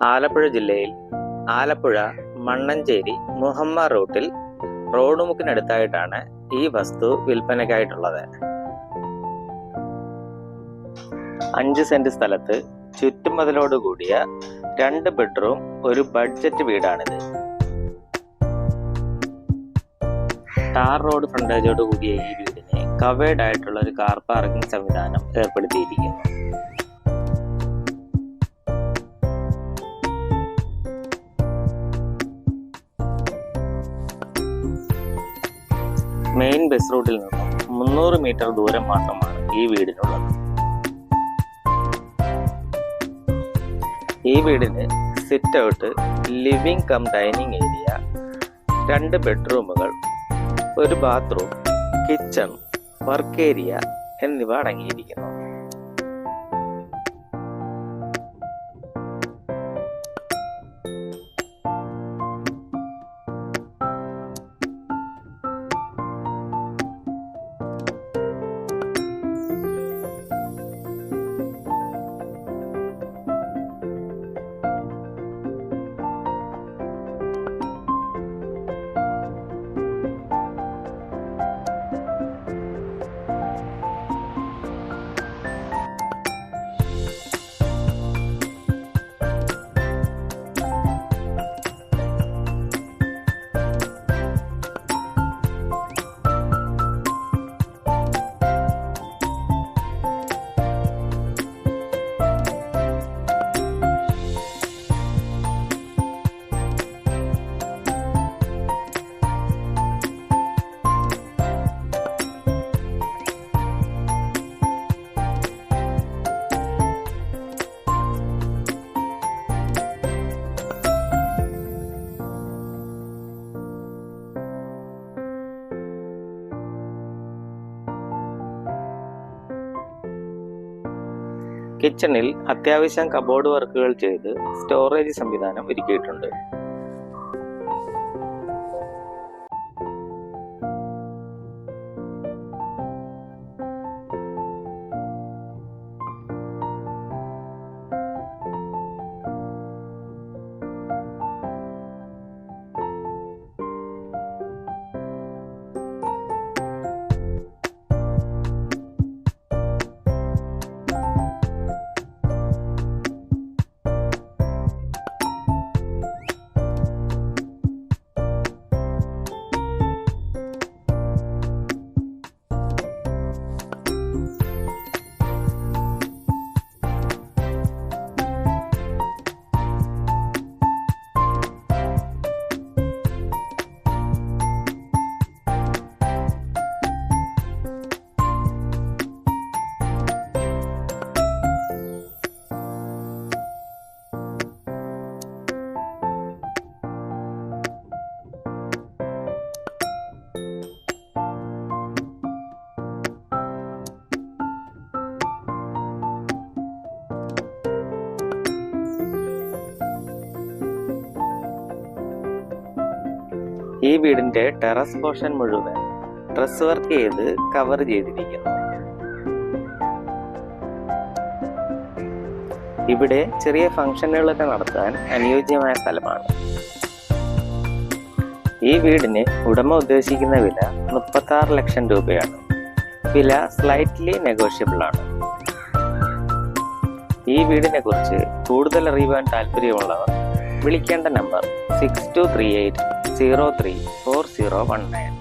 ആലപ്പുഴ ജില്ലയിൽ ആലപ്പുഴ മണ്ണഞ്ചേരി മുഹമ്മ റൂട്ടിൽ റോഡ് മുക്കിനടുത്തായിട്ടാണ് ഈ വസ്തു വിൽപ്പനയ്ക്കായിട്ടുള്ളത്. അഞ്ച് സെന്റ് സ്ഥലത്ത് ചുറ്റുമതിലോട് കൂടിയ രണ്ട് ബെഡ്റൂം ഒരു ബഡ്ജറ്റ് വീടാണിത്. ടാർ റോഡ് ഫ്രണ്ടേജോട് കൂടിയ ഈ വീടിന് കവേഡ് ആയിട്ടുള്ള ഒരു കാർ പാർക്കിംഗ് സംവിധാനം ഏർപ്പെടുത്തിയിരിക്കുന്നു. മെയിൻ ബസ് റൂട്ടിൽ നിന്നും മുന്നൂറ് മീറ്റർ ദൂരം മാത്രമാണ് ഈ വീടിനുള്ളത്. ഈ വീടിന് sit out living cum dining area രണ്ട് ബെഡ്റൂമുകൾ ഒരു ബാത്റൂം കിച്ചൺ വർക്ക് ഏരിയ എന്നിവ അടങ്ങിയിരിക്കുന്നു. കിച്ചണിൽ അത്യാവശ്യം കബോർഡ് വർക്കുകൾ ചെയ്ത് സ്റ്റോറേജ് സംവിധാനം ഒരുക്കിയിട്ടുണ്ട്. ഈ വീടിന്റെ ടെറസ് പോർഷൻ മുഴുവൻ ഡ്രസ് വർക്ക് ചെയ്ത് കവർ ചെയ്തിരിക്കുന്നു. ഇവിടെ ചെറിയ ഫംഗ്ഷനുകളൊക്കെ നടത്താൻ അനുയോജ്യമായ സ്ഥലമാണ്. ഈ വീടിന് ഉടമ ഉദ്ദേശിക്കുന്ന വില മുപ്പത്തി ആറ് ലക്ഷം രൂപയാണ്. വില സ്ലൈറ്റ്ലി നെഗോഷ്യബിൾ ആണ്. ഈ വീടിനെ കുറിച്ച് കൂടുതൽ അറിയുവാൻ താല്പര്യമുള്ളവർ വിളിക്കേണ്ട number six two three eight zero three four zero one nine.